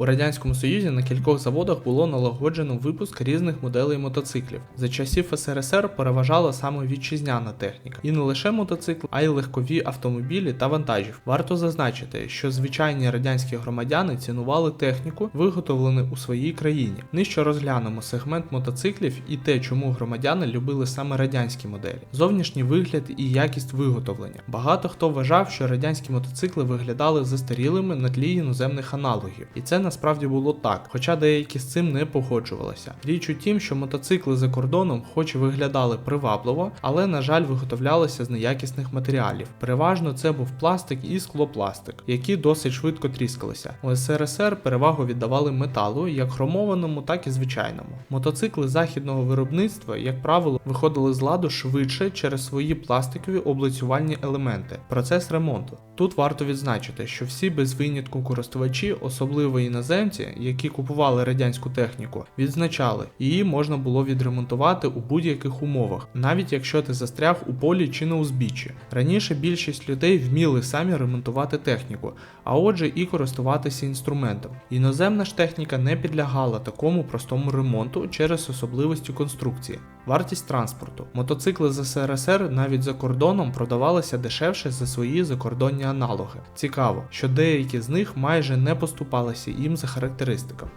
У радянському союзі на кількох заводах було налагоджено випуск різних моделей мотоциклів. За часів СРСР переважала саме вітчизняна техніка, і не лише мотоцикл, а й легкові автомобілі та вантажів. Варто зазначити, що звичайні радянські громадяни цінували техніку, виготовлену у своїй країні. Нижче розглянемо сегмент мотоциклів і те, чому громадяни любили саме радянські моделі, зовнішній вигляд і якість виготовлення. Багато хто вважав, що радянські мотоцикли виглядали застарілими на тлі іноземних аналогів, і це насправді було так, хоча деякі з цим не погоджувалися. Річ у тім, що мотоцикли за кордоном, хоч і виглядали привабливо, але на жаль виготовлялися з неякісних матеріалів. Переважно це був пластик і склопластик, які досить швидко тріскалися. У СРСР перевагу віддавали металу, як хромованому, так і звичайному. Мотоцикли західного виробництва, як правило, виходили з ладу швидше через свої пластикові облицювальні елементи. Процес ремонту. Тут варто відзначити, що всі без винятку користувачі, особливо іноземці, які купували радянську техніку, відзначали, її можна було відремонтувати у будь-яких умовах, навіть якщо ти застряг у полі чи на узбіччі. Раніше більшість людей вміли самі ремонтувати техніку, а отже і користуватися інструментом. Іноземна ж техніка не підлягала такому простому ремонту через особливості конструкції. Вартість транспорту. Мотоцикли з СРСР навіть за кордоном продавалися дешевше за свої закордонні аналоги. Цікаво, що деякі з них майже не поступалися їм за характеристиками.